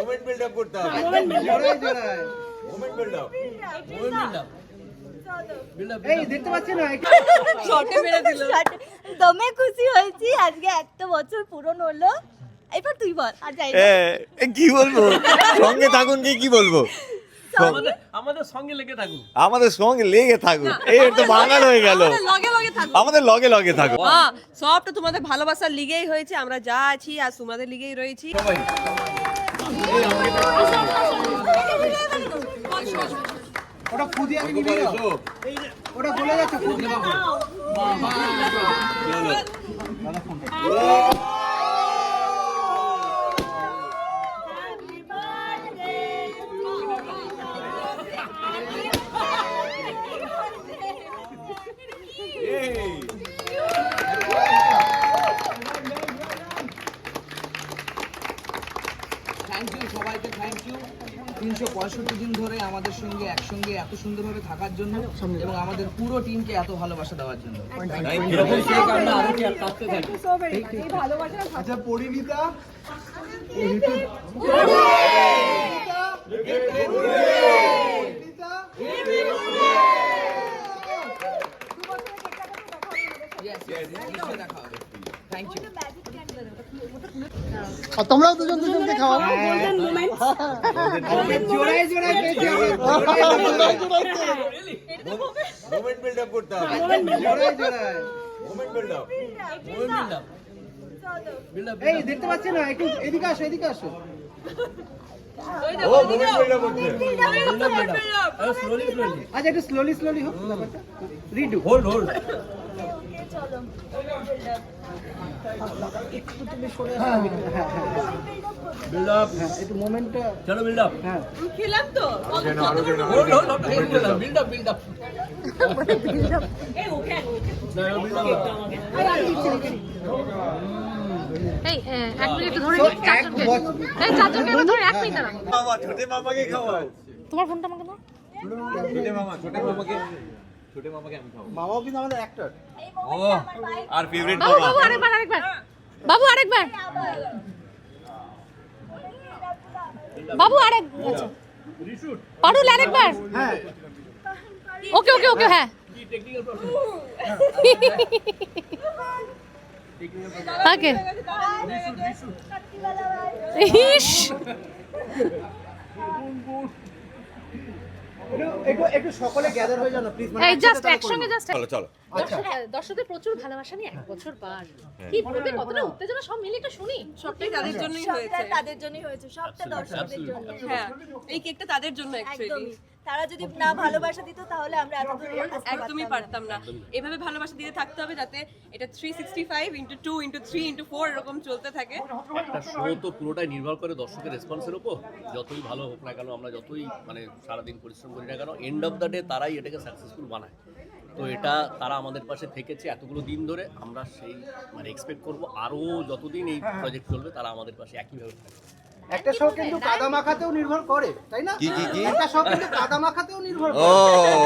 Moment build up করতে হবে। Moment build up এই দেখতে পাচ্ছি না। শর্টে মেরে দিল। দমে খুশি হয়েছি আজকে একটা বছর পূরণ হলো। এবার তুই বল আর যাই কি বলব? সঙ্গে থাকুন কি কি বলব? আমাদের সঙ্গে লেগে থাকুন। আমাদের সঙ্গে লেগে থাকুন। এই তো বাঙাল হয়ে গেল। আমাদের লগে লগে থাকব আমাদের লগে লগে থাকুন। সবটা তোমাদের ভালোবাসার লিগেই হয়েছে। আমরা যা আছি আর তোমাদের লিগেই রয়েছি। ওটা খুদি আমি নিবি। ওটা বলে যাচ্ছে খুদি থ্যাংক ইউ সবাইকে থ্যাংক ইউ তিনশো পঁয়ষট্টি দিন ধরে আমাদের সঙ্গে একসঙ্গে এত সুন্দরভাবে থাকার জন্য এবং আমাদের পুরো টিমকে এত ভালোবাসা দেওয়ার জন্য। আচ্ছা পরিণীতা থ্যাংক ইউ তোমরাও দুজন দুজনকে খাওয়াও জোড়ায় জোড়ায় পেয়েছি মোমেন্ট বিল্ড আপ করতে হবে জোড়ায় জোড়ায় মোমেন্ট বিল্ড আপ এই দেখতে পাচ্ছি না একটু এদিকে আসো এদিকে আসো। ও মোমেন্ট বিল্ড আপ করতে স্লোলি স্লোলি আচ্ছা একটু স্লোলি স্লোলি হোক রিডু হোল্ড হোল্ড হ্যাঁ হ্যাঁ হ্যাঁ হ্যাঁ তোমার ফোনটা আমাকে দাও ছোটে মামা ছোটে মামাকে ছোটে মামাকে আমি খাওয়াবো মামাও কিন্তু আমাদের অ্যাক্টর ও আর ফেভারিট বাবু মামা বাবু আরেকবার আরেকবার। বাবু আরেকবার। বাবু আরেক আচ্ছা। পারুল আরেকবার। হ্যাঁ। ওকে ওকে ওকে হ্যাঁ। ওকে। ইস! একটু একটু সকলে গ্যাদার হয়ে যাও প্লিজ মানে জাস্ট একসঙ্গে জাস্ট চলো চলো। দর্শকদের প্রচুর ভালোবাসা নিয়ে এক বছর পার কি বলবে কতটা উত্তেজনা? সব মিলে একটু শুনি। সবটাই তাদের জন্যই হয়েছে। তাদের জন্যই হয়েছে সবটা দর্শকদের জন্য হ্যাঁ এই কেকটা তাদের জন্য অ্যাকচুয়ালি তারা যদি না ভালোবাসা দিত তাহলে আমরা এতদূর একদমই পারতাম না। এভাবে ভালোবাসা দিতে থাকতে হবে যাতে এটা three sixty five into two into three into four এরকম চলতে থাকে। একটা শো তো পুরোটাই নির্ভর করে দর্শকের রেসপন্সের উপর। যতই ভালো হোক না কেন আমরা যতই মানে সারাদিন পরিশ্রম করি না কেন এন্ড অফ দ্য ডে তারাই এটাকে সাকসেসফুল বানায়। তো এটা তারা আমাদের পাশে থেকেছে এতগুলো দিন ধরে। আমরা সেই মানে এক্সপেক্ট করব আরও যতদিন এই প্রজেক্ট চলবে তারা আমাদের পাশে একইভাবে থাকবে। একটা শো কিন্তু কাদা মাখাতেও নির্ভর করে তাই না? কি, কি, কি? একটা শো কিন্তু কাদা মাখাতেও নির্ভর ও করে।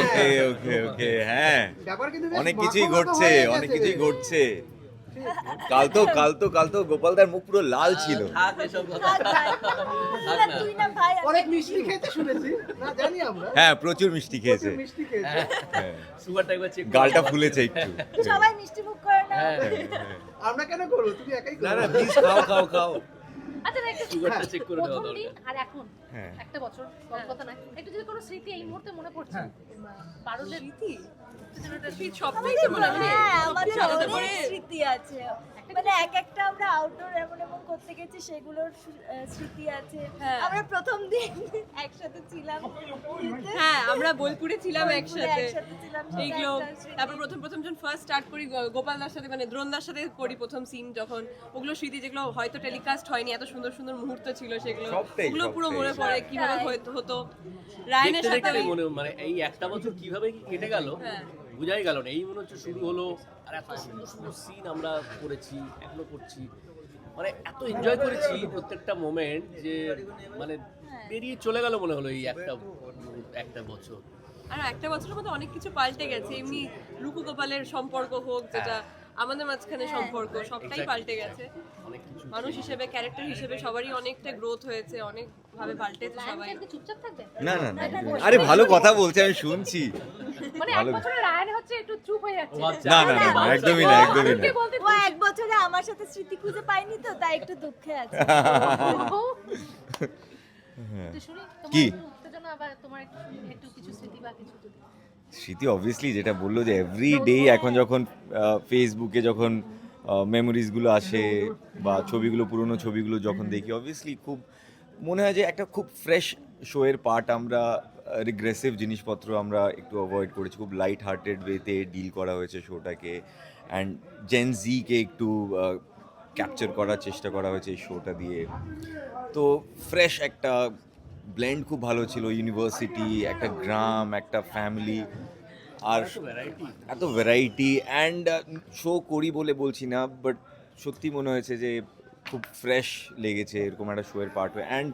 ওকে ওকে ওকে হ্যাঁ। ব্যাপার কিন্তু অনেক কিছুই ঘটছে অনেক কিছুই ঘটছে। কাল তো কাল তো কাল তো গোপালদার মুখ পুরো লাল ছিল। ভাই। আমি অনেক মিষ্টি খেতে শুনেছি। না জানি আমরা। হ্যাঁ প্রচুর মিষ্টি খেয়েছে। মিষ্টি খেয়েছে। হ্যাঁ। সুগারটা একবার চেক গালটা ফুলেছে একটু। সবাই মিষ্টি মুখ করে না হ্যাঁ। আমরা কেন করব? তুমি একাই না না প্লিজ খাও খাও খাও। আচ্ছা না, একটু সুগারটা চেক করে দেওয়া দিন দরকার। আর এখন হ্যাঁ। একটা বছর কথা নয় একটু যদি কোনো স্মৃতি এই মুহূর্তে মনে পড়ছে? স্মৃতি? মনে হয় হ্যাঁ আমাদের সাথে অনেক করে স্মৃতি আছে। মানে এক একটা আমরা আউটডোর এমন এমন করতে গেছি সেগুলোর স্মৃতি আছে। হ্যাঁ। আমরা প্রথম দিন একসাথে ছিলাম। হ্যাঁ আমরা বোলপুরে ছিলাম একসাথে। একসাথে ছিলাম, সেটা এইগুলো তারপর প্রথম প্রথম যখন ফার্স্ট স্টার্ট করি গো- গোপালদার সাথে মানে দ্রোণদার সাথে করি প্রথম সিন যখন। ওগুলো স্মৃতি যেগুলো হয়তো টেলিকাস্ট হয়নি এত সুন্দর সুন্দর মুহূর্ত ছিল সেগুলো। ওগুলো পুরো মনে পড়ে কীভাবে হতো। রায়নের সাথে মনে মানে এই একটা বছর কীভাবে কেটে গেল হ্যাঁ। বুঝাই গেল না। এই মনে হচ্ছে শুরু হলো আর এত সুন্দর সুন্দর সিন আমরা করেছি এখনও করছি। মানে এত এনজয় করেছি প্রত্যেকটা মোমেন্ট যে মানে বেরিয়ে চলে গেল মনে হলো এই একটা একটা বছর। আর একটা বছরের মধ্যে অনেক কিছু পাল্টে গেছে। এমনি রুকু গোপালের সম্পর্ক হোক যেটা আমাদের মাঝখানে সম্পর্ক সবটাই পাল্টে গেছে। অনেক মানুষ হিসেবে ক্যারেক্টার হিসেবে সবারই অনেকটা গ্রোথ হয়েছে অনেক ভাবে পাল্টেছে সবাই। চুপচাপ থাকবে? না না না আরে ভালো কথা বলছে আমি শুনছি। মানে এক রায়ান হচ্ছে একটু চুপ হয়ে যাচ্ছে। না না না, না একদমই না একদমই না। ও এক বছরে আমার সাথে স্মৃতি খুঁজে পাইনি তো তাই একটু দুঃখে আছে। তোমার কি? একটু উত্তেজনা বা তোমার একটু শুনি, একটু কিছু স্মৃতি বা কিছু যদি। স্মৃতি অবভিয়াসলি যেটা বলল যে এভরি ডে এখন যখন ফেসবুকে যখন মেমোরিজগুলো আসে বা ছবিগুলো, পুরনো ছবিগুলো যখন দেখি অবভিয়াসলি খুব মনে হয় যে একটা খুব ফ্রেশ শোয়ের পার্ট আমরা রিগ্রেসিভ জিনিসপত্র আমরা একটু অ্যাভয়েড করেছি। খুব লাইট হার্টেড ওয়েতে ডিল করা হয়েছে শোটাকে অ্যান্ড জেন জিকে একটু ক্যাপচার করার চেষ্টা করা হয়েছে এই শোটা দিয়ে। তো ফ্রেশ একটা ব্লেন্ড খুব ভালো ছিল ইউনিভার্সিটি একটা গ্রাম, একটা ফ্যামিলি আর এত ভ্যারাইটি অ্যান্ড শো করি বলে বলছি না বাট সত্যি মনে হয়েছে যে খুব ফ্রেশ লেগেছে এরকম একটা শোয়ের পার্ট হয়ে অ্যান্ড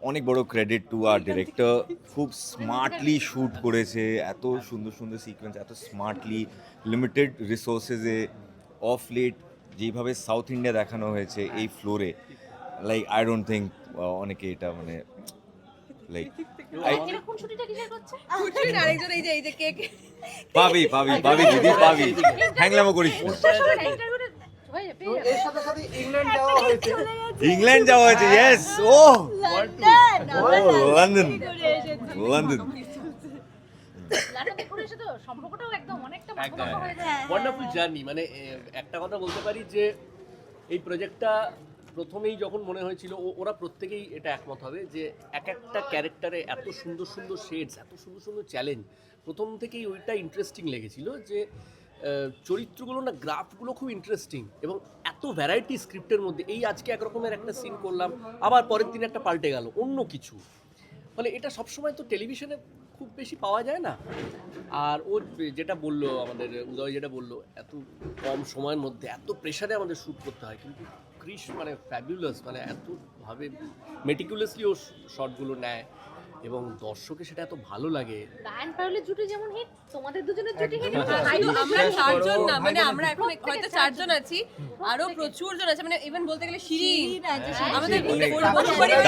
অনেক বড় ক্রেডিট টু আর ডিরেক্টর খুব স্মার্টলি শ্যুট করেছে এত সুন্দর সুন্দর সিকোয়েন্স এত স্মার্টলি লিমিটেড রিসোর্সেসে অফ লেট যেভাবে সাউথ ইন্ডিয়া দেখানো হয়েছে এই ফ্লোরে লাইক আই ডোন্ট থিঙ্ক অনেকে এটা মানে লাইক পাবি পাবি পাবি দিদি পাবি। হ্যাংলামো করিস। হয়ে ইংল্যান্ড যাওয়া হয়েছে। চলে গেছে। ইংল্যান্ড যাওয়া হয়েছে ইয়েস ও লন্ডন। লন্ডন। এসেছি লন্ডন। লন্ডনে ঘুরে এসে তো সম্পর্কটাও একদম অনেকটা একদম। মাখামাখা হয়ে যায়। হ্যাঁ, ওয়ান্ডারফুল জার্নি মানে একটা কথা বলতে পারি যে এই প্রজেক্টটা প্রথমেই যখন মনে হয়েছিল ওরা প্রত্যেকেই এটা একমত হবে যে এক একটা ক্যারেক্টারে এত সুন্দর সুন্দর শেডস, এত সুন্দর সুন্দর চ্যালেঞ্জ, প্রথম থেকেই ওইটা ইন্টারেস্টিং লেগেছিল যে চরিত্রগুলো না, গ্রাফগুলো খুব ইন্টারেস্টিং এবং এত ভ্যারাইটি স্ক্রিপ্টের মধ্যে, এই আজকে একরকমের একটা সিন করলাম, আবার পরের দিন একটা পাল্টে গেল, অন্য কিছু। মানে এটা সবসময় তো টেলিভিশনে খুব বেশি পাওয়া যায় না। আর ও যেটা বলল, আমাদের উদয় যেটা বলল, এত কম সময়ের মধ্যে, এত প্রেশারে আমাদের শ্যুট করতে হয়, কিন্তু ক্রিস মানে ফ্যাবুলাস মানে এতভাবে মেটিকুলাসলি ও শটগুলো নেয় এবং দর্শকে সেটা এত ভালো লাগে। পারুলের জুটি যেমন হিট তোমাদের দুজনের জুটি হিট আমরা চারজন না মানে আমরা এখন হয়তো চারজন। আছি। আরও প্রচুর জন আছে মানে ইভেন বলতে গেলে শিরিন। শিরিন। আমাদের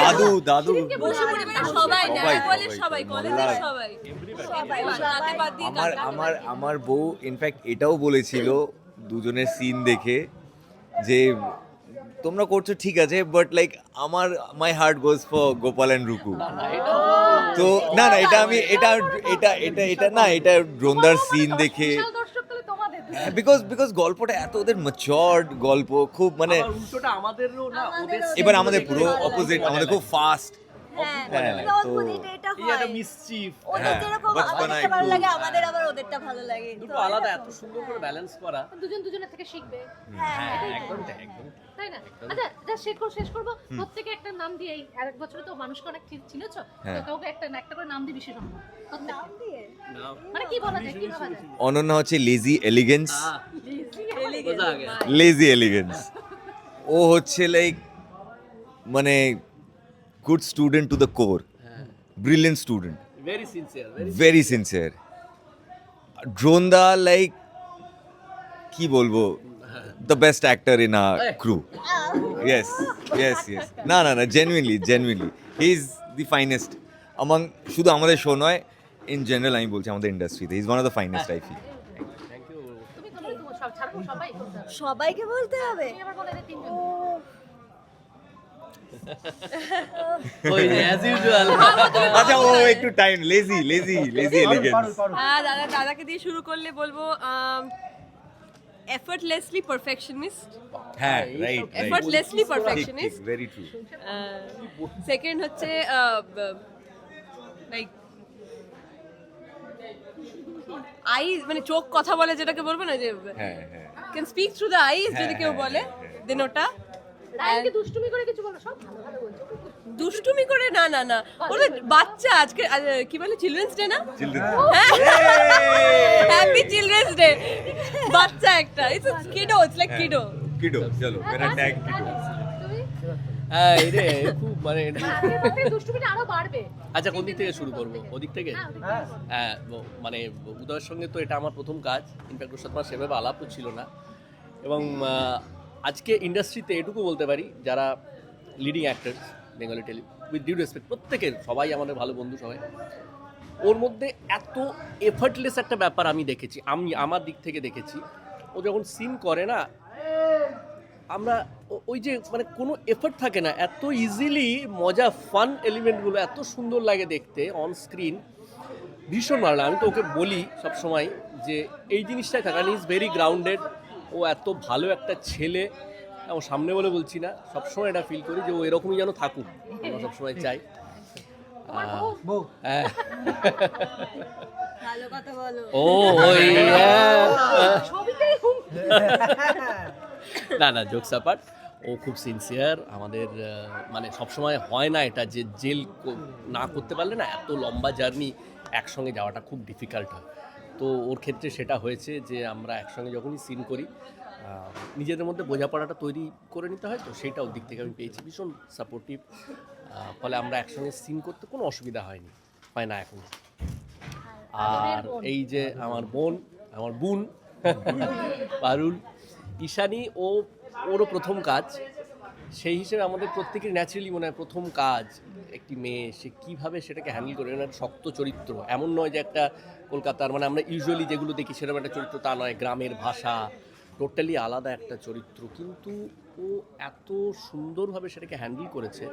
দাদু দাদু। বসু পরিবারের সবাই না সবাই, কলেজ সবাই, সবাই কলেজের সবাই। আমার আমার আমার বউ ইনফ্যাক্ট এটাও বলেছিল দুজনের সিন দেখে যে তোমরা করছ ঠিক আছে বাট লাইক আমার my heart goes for Gopal and Ruku তো না না এটা আমি এটা এটা এটা এটা না এটা ড্রোনদার সিন দেখে বিশাল দর্শক তাহলে তোমাদের দুজনের। বিকজ বিকজ গল্পটা এত ওদের ম্যাচিওর্ড গল্প খুব মানে এবার আমাদের পুরো অপোজিট আমাদের খুব ফাস্ট হ্যাঁ, হ্যাঁ, হয়। হ্যাঁ, তো আলাদা এত সুন্দর করে ব্যালেন্স করা। দুজন দুজনের থেকে শিখবে। হ্যাঁ, হ্যাঁ। একদম তাই, না? আচ্ছা যা শেষ করব শেষ করব। প্রত্যেকে একটা নাম দিয়ে এই এক বছরে তো মানুষকে অনেক চিনেছো তো হ্যাঁ। কাউকে একটা না একটা করে নাম দিয়ে প্রত্যেককে। নাম দিয়ে? মানে কি বলা যায় কি ভাবা যায়? অনন্যা হচ্ছে লেজি এলিগেন্স লেজি এলিগেন্স ও হচ্ছে লাইক মানে good student to the core brilliant student very sincere very sincere ড্রোনদা like কি বলব? The best actor in a crew yes yes yes না না না genuinely genuinely he is the finest among শুধু আমাদের শো নয় ইন জেনারেল আমি বলছি আমাদের ইন্ডাস্ট্রিতে is one of the finest I feel. সবাইকে বলতে হবে? আচ্ছা ও একটু টাইম লেজি লেজি লেজি দাদা দাদাকে দিয়ে শুরু করলে বলব এফর্টলেসলি পারফেকশনিস্ট হ্যাঁ রাইট পারফেকশনিস্ট ঠিক ভেরি ট্রু সেকেন্ড হচ্ছে লাইক আই মানে চোখ কথা বলে যেটাকে বলব না যে হ্যাঁ হ্যাঁ। Can speak through the eyes হ্যাঁ, যদি কেউ হ্যাঁ, বলে হ্যাঁ, হ্যাঁ। দেন ওটা দুষ্টুমি করে কিছু বলো সব ভালো ভালো বলছো। দুষ্টুমি করে? না না না। ওরা বাচ্চা আজকে কি বলে চিলড্রেন্স ডে না? হ্যাপি চিলড্রেন্স ডে বাচ্চা একটা। It's kiddo it's like kiddo kiddo চলো মেরা ট্যাগ কিডো হ্যাঁ খুব মানে বাড়বে। আচ্ছা কোন দিক থেকে শুরু করব? ওদিক থেকে? হ্যাঁ, হ্যাঁ। হ্যাঁ মানে উদয়ের সঙ্গে তো এটা আমার প্রথম কাজ। ইনফ্যাক্ট ওর সাথে আমার সেভাবে আলাপও ছিল না। এবং আজকে ইন্ডাস্ট্রিতে এটুকু বলতে পারি যারা leading actors Bengali telly with due respect প্রত্যেকের, সবাই আমাদের ভালো বন্ধু সবাই। ওর মধ্যে এত এফার্টলেস একটা ব্যাপার আমি দেখেছি, আমি আমার দিক থেকে দেখেছি। ও যখন সিন করে না, আমরা ওই যে মানে কোনো এফর্ট থাকে না, এত ইজিলি মজা ফান এলিমেন্টগুলো এত সুন্দর লাগে দেখতে অন স্ক্রিন ভীষণ ভালো লাগে। আমি তো ওকে বলি সব সময় যে, এই জিনিসটাই থাকা ইজ ভেরি গ্রাউন্ডেড ও এত ভালো একটা ছেলে। ও সামনে বলে বলছি না সবসময় এটা ফিল করি যে ও এরকমই যেন থাকুক আমরা সবসময় চাই। হ্যাঁ। ভালো কথা বলো। ও ওই হ্যাঁ। না না জোকস অ্যাপার্ট ও খুব সিনসিয়ার আমাদের মানে সবসময় হয় না এটা যে জেল না করতে পারলে না এত লম্বা জার্নি একসঙ্গে যাওয়াটা খুব ডিফিকাল্ট হয়। তো ওর ক্ষেত্রে সেটা হয়েছে যে আমরা একসঙ্গে যখনই সিন করি নিজেদের মধ্যে বোঝাপড়াটা তৈরি করে নিতে হয় তো সেইটাও দিক থেকে আমি পেয়েছি ভীষণ সাপোর্টিভ ফলে আমরা একসঙ্গে সিন করতে কোনো অসুবিধা হয়নি হয় না এখন। আর এই যে আমার বোন আমার বোন পারুল ঈশানি ও ওরও প্রথম কাজ। সেই হিসেবে আমাদের প্রত্যেকের ন্যাচারালি মনে হয় প্রথম কাজ একটি মেয়ে সে কীভাবে সেটাকে হ্যান্ডেল করে? একটা শক্ত চরিত্র এমন নয় যে একটা কলকাতার মানে আমরা ইউজুয়ালি যেগুলো দেখি সেরকম একটা চরিত্র তা নয় গ্রামের ভাষা টোটালি আলাদা একটা চরিত্র, কিন্তু ও এত সুন্দরভাবে সেটাকে হ্যান্ডেল করেছে।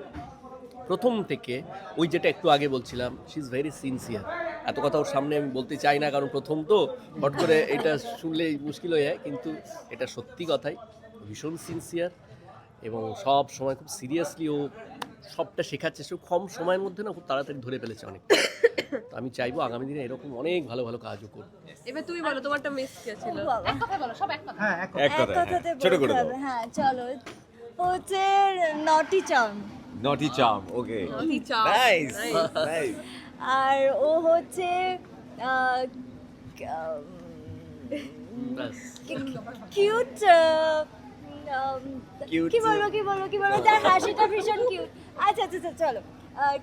প্রথম থেকে, ওই যেটা একটু আগে বলছিলাম শি ইজ ভেরি সিনসিয়ার এত কথা ওর সামনে আমি বলতে চাই না, কারণ প্রথম তো, হট করে এটা শুনলে মুশকিল হয়ে যায়, কিন্তু এটা সত্যি কথাই, ভীষণ সিনসিয়ার এবং সব সময় খুব সিরিয়াসলি ও সবটা শেখার চেষ্টা কম সময়ের মধ্যে না খুব তাড়াতাড়ি ধরে ফেলেছে অনেক আমি চাইব আগামী দিনে এরকম অনেক ভালো ভালো কাজও করবে এবার তুমি বলো তোমারটা মিস কে ছিল? এক কথায় বলো সব এক কথা হ্যাঁ এক এক এক কথাতে ছোট করে দাও। হবে হ্যাঁ চলো। হচ্ছে naughty charm naughty charm okay Naughty charm. Nice nice আর ও হচ্ছে কিউট. কি বলব কি বলব কি বলব? তার হাসিটা ভীষণ কিউট আচ্ছা আচ্ছা আচ্ছা চলো।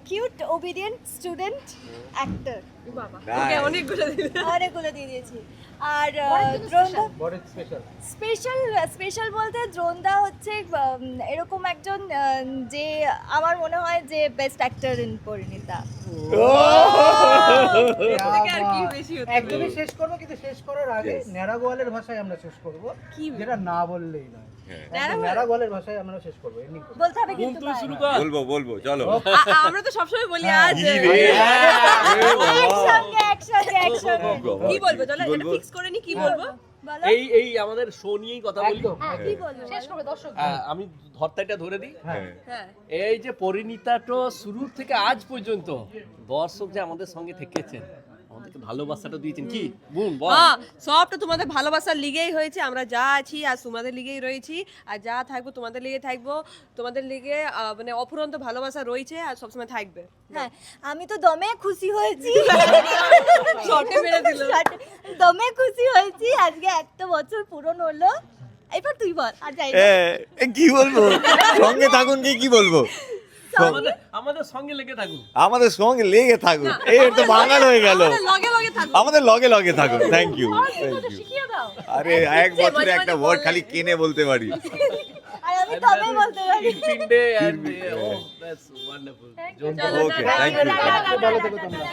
কিউট ওবিডিয়েন্ট স্টুডেন্ট অ্যাক্টর অনেকগুলো দিয়ে দিয়েছি। আর বরের জন্য দ্রোণদা বড় স্পেশাল স্পেশাল স্পেশাল বলতে দ্রোণদা হচ্ছে এরকম একজন যে আমার মনে হয় যে বেস্ট অ্যাক্টর ইন পরিণীতা। থেকে আর কি বেশি হতে একদমই শেষ করব কিন্তু শেষ করার আগে Yes. ভাষায় আমরা শেষ করব কি? যেটা না বললেই নয়। হ্যাঁ। ভাষায় আমরা শেষ করব এমনি বলতে হবে কিন্তু তুই শুরু কর। বলব বলব চলো। আমরা তো সবসময় বলি আজ বাবা। একসঙ্গে একসঙ্গে একসঙ্গে। কি বলব? চলো এটা ফিক্স করে নি কি বলব? এই এই আমাদের শো নিয়েই কথা বলি। হ্যাঁ কি বলব শেষ বলো? দর্শক। আমি ধরতাইটা ধরে দিই। হ্যাঁ। হ্যাঁ। এই যে পরিণীতাটো শুরু থেকে আজ পর্যন্ত দর্শক যে আমাদের সঙ্গে থেকেছেন আমাদেরকে ভালোবাসাটা দিয়েছেন। কি? বল। হ্যাঁ সবটা তোমাদের ভালোবাসার লিগেই হয়েছে। আমরা যা আছি আর তোমাদের লিগেই রয়েছি। আর যা থাকব তোমাদের লিগে থাকব। তোমাদের লিগে মানে অফুরন্ত ভালোবাসা রয়েছে আর সবসময় থাকবে। হ্যাঁ আমি তো দমে খুশি হয়েছি। শর্টে মেরে দিল। দমে খুশি হয়েছি। আজকে একটা বছর পূরণ হলো। এবার তুই বল আর যাই কি বলব? সঙ্গে থাকুন কি কি বলব? আমাদের আমাদের সঙ্গে লেগে থাকুন আমাদের সঙ্গে লেগে থাকুন এই তো বাঙাল হয়ে গেল। আমাদের লগে লগে থাকব আমাদের লগে লগে থাকুন থ্যাংক ইউ থ্যাংক ইউ শিখিয়ে দাও। আরে এক যে বছরে একটা ওয়ার্ড। খালি কেনে বলতে পারি। ওকে। থ্যাংক ইউ ভালো থেকো তোমরা।